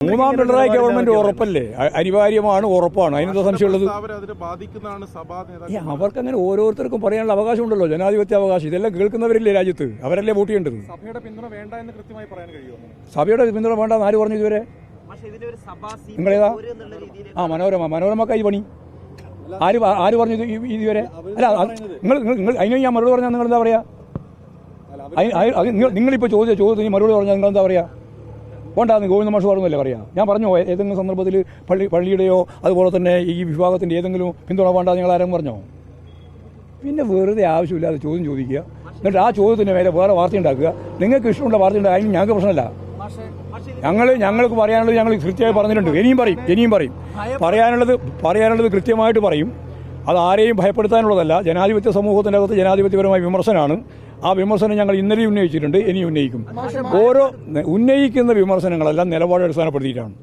മൂന്നാം പിണറായി ഗവൺമെന്റ് ഉറപ്പല്ലേ? അനിവാര്യമാണ് ഉറപ്പാണ്. അതിനെന്താ സംശയമുള്ളത് അവർക്ക് അങ്ങനെ ഓരോരുത്തർക്കും പറയാനുള്ള അവകാശം ഉണ്ടല്ലോ ജനാധിപത്യ അവകാശം. ഇതെല്ലാം കേൾക്കുന്നവരില്ലേ രാജ്യത്ത്? അവരല്ലേ വോട്ട് ചെയ്യേണ്ടത്? സഭയുടെ പിന്തുണ വേണ്ട എന്ന് കൃത്യമായി പറയാൻ കഴിയുമോ? സഭയുടെ പിന്തുണ വേണ്ടെന്ന് ആര് പറഞ്ഞു ഇതുവരെ? പക്ഷേ ഇതിന്റെ ഒരു സഭാ സീറ്റ് നിങ്ങളേതാ? ഒരു എന്നുള്ള രീതിയിൽ ആ മനോരമ. മനോരമ കൈ പണി. ആര് ആര് പറഞ്ഞു ഇതുവരെ? അല്ല നിങ്ങൾ നിങ്ങൾ- അതിന് ഞാൻ മറുപടി പറഞ്ഞാൽ നിങ്ങൾ എന്താ പറയാ നിങ്ങളിപ്പോൾ ചോദിച്ച ചോദ്യത്തിന് മറുപടി പറഞ്ഞാൽ നിങ്ങൾ എന്താ പറയാ? കൊണ്ടാന്ന് ഗോവിന്ദ മാഷ് പറഞ്ഞല്ലേ പറയാം? ഞാൻ പറഞ്ഞോ ഏതെങ്കിലും സന്ദർഭത്തിൽ പള്ളി പള്ളിയുടെയോ അതുപോലെ തന്നെ ഈ വിഭാഗത്തിന്റെ ഏതെങ്കിലും പിന്തുണ വേണ്ട നിങ്ങൾ ആരും പറഞ്ഞോ? പിന്നെ വെറുതെ ആവശ്യമില്ലാതെ ചോദ്യം ചോദിക്കുക. എന്നിട്ട് ആ ചോദ്യത്തിന് മേലെ വേറെ വാർത്ത ഉണ്ടാക്കുക. നിങ്ങൾക്ക് ഇഷ്ടമുള്ള വാർത്ത ഉണ്ടാകും അതിന് ഞങ്ങൾക്ക് പ്രശ്നമല്ല. ഞങ്ങൾ ഞങ്ങൾക്ക് പറയാനുള്ളത് ഞങ്ങൾ കൃത്യമായി പറഞ്ഞിട്ടുണ്ട്. ഇനിയും പറയും ഇനിയും പറയും. പറയാനുള്ളത് പറയാനുള്ളത് കൃത്യമായിട്ട് പറയും. അത് ആരെയും ഭയപ്പെടുത്താനുള്ളതല്ല. ജനാധിപത്യ സമൂഹത്തിന്റെ അകത്ത് ജനാധിപത്യപരമായ വിമർശനമാണ് ആ വിമർശനം ഞങ്ങൾ ഇന്നലെ ഉന്നയിച്ചിട്ടുണ്ട് ഇനി ഉന്നയിക്കും. ഓരോ ഉന്നയിക്കുന്ന വിമർശനങ്ങളെല്ലാം നിലപാട് അടിസ്ഥാനപ്പെടുത്തിയിട്ടാണ്.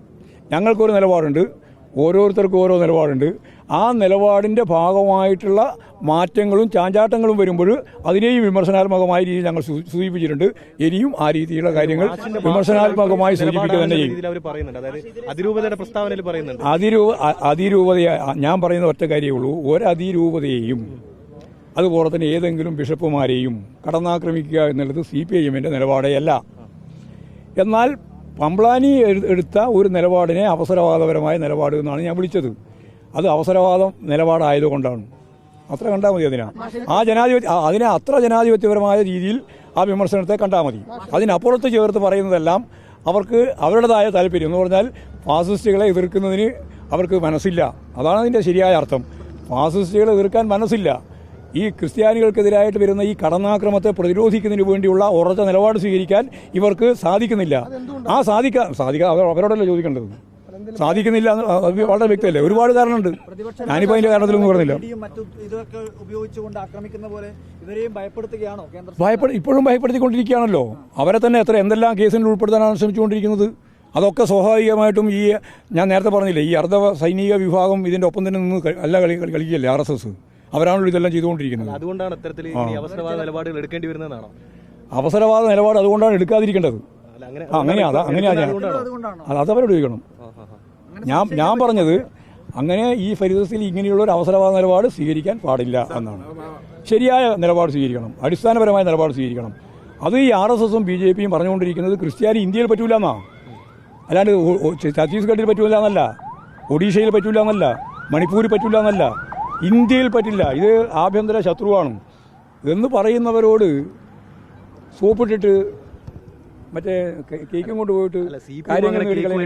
ഞങ്ങൾക്കൊരു നിലപാടുണ്ട്. ഓരോരുത്തർക്കും ഓരോ നിലപാടുണ്ട്. ആ നിലപാടിന്റെ ഭാഗമായിട്ടുള്ള മാറ്റങ്ങളും ചാഞ്ചാട്ടങ്ങളും വരുമ്പോൾ അതിനെയും വിമർശനാത്മകമായ രീതിയിൽ ഞങ്ങൾ സൂചിപ്പിച്ചിട്ടുണ്ട്. ഇനിയും ആ രീതിയിലുള്ള കാര്യങ്ങൾ വിമർശനാത്മകമായി സൂചിപ്പിക്കുക തന്നെ ചെയ്യും. അതിരൂപ അതിരൂപതയെ ഞാൻ പറയുന്ന ഒറ്റ കാര്യമേ ഉള്ളൂ ഒരതിരൂപതയെയും അതുപോലെ തന്നെ ഏതെങ്കിലും ബിഷപ്പുമാരെയും കടന്നാക്രമിക്കുക എന്നുള്ളത് സി പി ഐ എമ്മിന്റെ നിലപാടേയല്ല എന്നാൽ പമ്പ്ലാനി എടുത്ത ഒരു നിലപാടിനെ അവസരവാദപരമായ നിലപാട് എന്നാണ് ഞാൻ വിളിച്ചത്. അത് അവസരവാദം നിലപാടായതുകൊണ്ടാണ്. അത്ര കണ്ടാൽ മതി അതിനാ. ആ ജനാധിപത്യ അതിനെ അത്ര ജനാധിപത്യപരമായ രീതിയിൽ ആ വിമർശനത്തെ കണ്ടാൽ മതി. അതിനപ്പുറത്ത് ചേർത്ത് പറയുന്നതെല്ലാം അവർക്ക് അവരുടേതായ താല്പര്യം. എന്ന് പറഞ്ഞാൽ ഫാസിസ്റ്റുകളെ എതിർക്കുന്നതിന് അവർക്ക് മനസ്സില്ല. അതാണ് അതിന്റെ ശരിയായ അർത്ഥം. ഫാസിസ്റ്റുകളെ എതിർക്കാൻ മനസ്സില്ല. ഈ ക്രിസ്ത്യാനികൾക്കെതിരായിട്ട് വരുന്ന ഈ കടന്നാക്രമത്തെ പ്രതിരോധിക്കുന്നതിന് വേണ്ടിയുള്ള ഉറച്ച നിലപാട് സ്വീകരിക്കാൻ ഇവർക്ക് സാധിക്കുന്നില്ല. ആ സാധിക്കാം സാധിക്കാം അവരോടല്ലേ ചോദിക്കേണ്ടത്? സാധിക്കുന്നില്ല വളരെ വ്യക്തമല്ലേ? ഒരുപാട് കാരണമുണ്ട്. ഞാനിപ്പോൾ അതിന്റെ കാരണത്തിലൊന്നും പറഞ്ഞില്ല. ഭയപ്പെട് ഇപ്പോഴും ഭയപ്പെടുത്തിക്കൊണ്ടിരിക്കുകയാണല്ലോ. അവരെ തന്നെ എത്ര എന്തെല്ലാം കേസിൽ ഉൾപ്പെടുത്താനാണ് ശ്രമിച്ചുകൊണ്ടിരിക്കുന്നത്? അതൊക്കെ സ്വാഭാവികമായിട്ടും ഈ ഞാൻ നേരത്തെ പറഞ്ഞില്ലേ ഈ അർദ്ധ സൈനിക വിഭാഗം ഇതിന്റെ ഒപ്പം തന്നെ നിന്ന് അല്ല കളി കളിക്കുകയല്ലേ ആർ എസ് എസ്. അവരാണല്ലോ ഇതെല്ലാം ചെയ്തുകൊണ്ടിരിക്കുന്നത്. അതുകൊണ്ടാണ് ഇത്തരത്തിൽ ഇനി അവസരവാദ നിലപാടുകൾ എടുക്കേണ്ടി വരുന്നതാണോ അവസരവാദ നിലപാട് അതുകൊണ്ടാണ് എടുക്കാതിരിക്കേണ്ടത്. അല്ല അങ്ങനെ ആ, അങ്ങനെയാ അങ്ങനെയാ ഞാൻ അതുകൊണ്ടാണോ? അത് അതവരോട് ചോദിക്കണം. ഞാൻ ഞാൻ പറഞ്ഞത് അങ്ങനെ ഈ ഫരിദസിൽ ഇങ്ങനെയുള്ള ഒരു അവസരവാദ നിലപാട് സ്വീകരിക്കാൻ പാടില്ല എന്നാണ്. ശരിയായ നിലപാട് സ്വീകരിക്കണം. അടിസ്ഥാനപരമായ നിലപാട് സ്വീകരിക്കണം. അത് ഈ ആർ എസ് എസും ബി ജെ പിയും പറഞ്ഞുകൊണ്ടിരിക്കുന്നത് ക്രിസ്ത്യാനി ഇന്ത്യയിൽ പറ്റൂല എന്നാ. അല്ലാണ്ട് ഛത്തീസ്ഗഡിൽ പറ്റൂല എന്നല്ല. ഒഡീഷയിൽ പറ്റൂല എന്നല്ല. മണിപ്പൂരിൽ പറ്റൂല എന്നല്ല. ഇന്ത്യയിൽ പറ്റില്ല. ഇത് ആഭ്യന്തര ശത്രുവാണ്. എന്ന് പറയുന്നവരോട് സോപ്പിട്ടിട്ട് മറ്റേ കേക്കും കൊണ്ട് പോയിട്ട്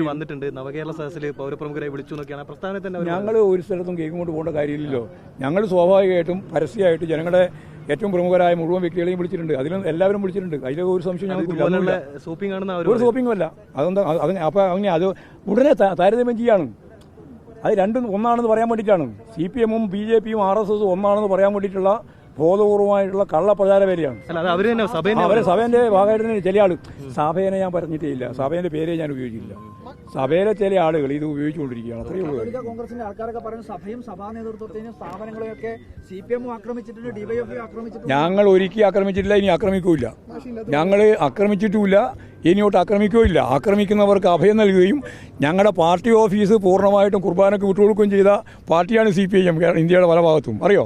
വന്നിട്ടുണ്ട്. നവകേരള സദസ്സിൽ പൗരപ്രമുഖരെ വിളിച്ചു എന്നൊക്കെയാണ്. പ്രസ്ഥാനത്തിൽ തന്നെ ഞങ്ങൾ ഒരു സ്ഥലത്തും കേക്കും കൊണ്ട് പോകേണ്ട കാര്യമില്ലല്ലോ. ഞങ്ങൾ സ്വാഭാവികമായിട്ടും പരസ്യമായിട്ട് ജനങ്ങളുടെ ഏറ്റവും പ്രമുഖരായ മുഴുവൻ വ്യക്തികളെയും വിളിച്ചിട്ടുണ്ട്. അതിലും എല്ലാവരും വിളിച്ചിട്ടുണ്ട്. അതിൽ ഒരു സംശയം ഞങ്ങൾക്ക് ഒരു. സോപ്പിംഗ് അല്ല. അതെന്താ അപ്പം അങ്ങനെ അത് ഉടനെ താരതമ്യം ചെയ്യാണ്. അത് രണ്ടും ഒന്നാണെന്ന് പറയാൻ വേണ്ടിയിട്ടാണ്. സി പി എമ്മും ബി ജെ പിയും ആർ എസ് എസും ഒന്നാണെന്ന് പറയാൻ വേണ്ടിയിട്ടുള്ള ബോധപൂർവമായിട്ടുള്ള കള്ളപ്രചാര വേലയാണ് അല്ല അത് അവർ തന്നെ സഭയിൽ അവരെ സഭേന്റെ ഭാഗമായിട്ട് തന്നെ ചില ആൾ സഭേനെ ഞാൻ പറഞ്ഞിട്ടേ ഇല്ല സഭേന്റെ പേരെ ഞാൻ ഉപയോഗിച്ചില്ല സഭയിലെ ചില ആളുകൾ ഇത് ഉപയോഗിച്ചുകൊണ്ടിരിക്കുകയാണ്. അത്രയേ ഉള്ളൂ. കോൺഗ്രസിന്റെ ആൾക്കാരൊക്കെ പറയുന്നത് സഭയും സഭാ നേതൃത്വത്തെയും സ്ഥാപനങ്ങളെയൊക്കെ സി പി എം ആക്രമിച്ചിട്ടുണ്ട് ഡിവൈഎഫ് ആക്രമിച്ചിട്ടുണ്ട്. ഞങ്ങൾ ഒരിക്കലും ആക്രമിച്ചിട്ടില്ല ഇനി ആക്രമിക്കൂല ഞങ്ങൾ ആക്രമിച്ചിട്ടുമില്ല. ഇനിയോട്ട് ആക്രമിക്കുകയില്ല. ആക്രമിക്കുന്നവർക്ക് അഭയം നൽകുകയും ഞങ്ങളുടെ പാർട്ടി ഓഫീസ് പൂർണമായിട്ടും കുർബാനക്ക് വിട്ടുകൊടുക്കുകയും ചെയ്ത പാർട്ടിയാണ് സി പി ഐ എം ഇന്ത്യയുടെ പല ഭാഗത്തും. അറിയോ?